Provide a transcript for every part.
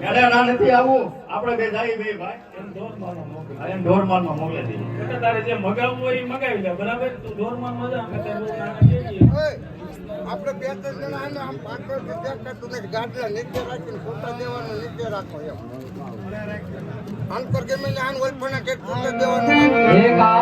મેળે ના નથી આવું. આપણે બે જાય બે ભાઈ. એમ ધોરમાળમાં મોકલો. આ એમ ઢોરમાળમાં મોકલી એટલે તારે જે મગાવવું હોય એ મગાવી લે બરાબર? તું ધોરમાં મજા અમે તારે બહુ નાના છીએ. આપણે બે ત્રણ જણા આને આમ પાછળથી દેખાય તો ગાડલા નીચે રાખીને ફોટા દેવાના નીચે રાખો એમ. આન ગમે આન ઓલપણા કે ફોટા દેવાના.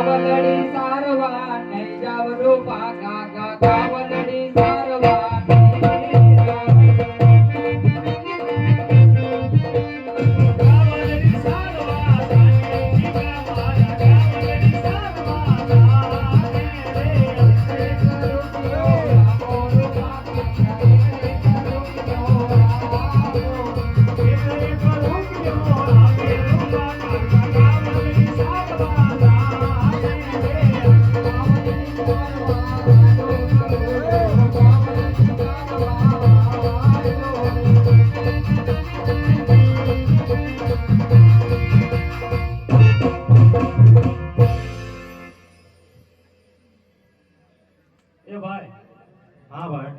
હા ભાઈ.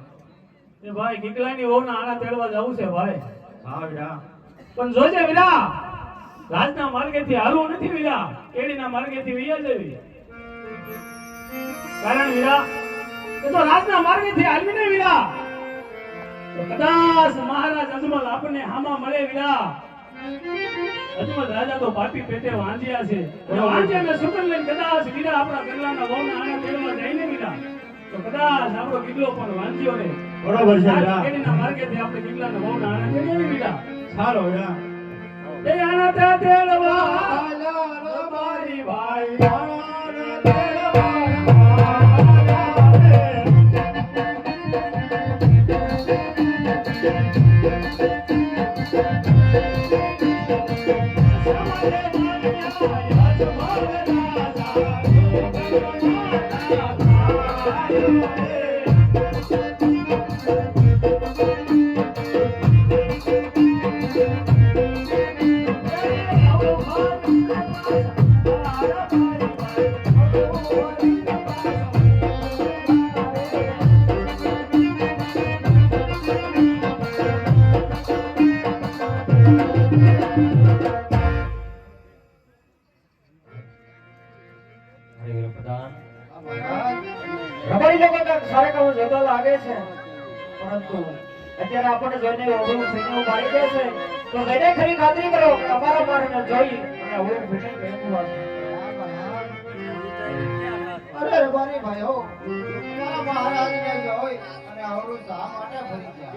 એ ભાઈ કિકલાની વહુના આણા તેડવા જવું છે ભાઈ. હા બેટા પણ જોજે વીરા રાજના માર્ગેથી હાલવું નથી વીરા. કેડીના માર્ગેથી વિયા જવી. કારણ વીરા એ તો રાજના માર્ગેથી હાલવી ને વીરા. કદાચ મહારાજ અજમલ આપણને હામા મળે વીરા. અજમલ રાજા તો પાપી પેટે વાંધ્યા છે. એ વાંધ્યાને સુકન લઈને કદાચ વીરા આપણા ગરલાના વહુના આણા તેડવા ને વીરા. તો કદાચ આપણો કિલ્લો પણ વાંચ્યો ને બરોબર છે કેડીના માર્ગેથી આપણે કિલ્લાના વીરા સારો બેટા એ આના તેડવા મારી ભાઈ. આના રબારી લોકો લાગે છે. અત્યારે આપણને જોઈને ઓળખ દે છે. તો લઈને ખરી ખાતરી કરો કે અમારા મારને જોઈ અને ઓળખ બેઠું હશે અરે રબારી ભાઈઓ તારા મહારાજ ને જોઈ અને આવડું શા માટે ફરી ગયા?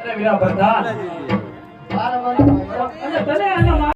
અરે વીરા પ્રધાન અને તને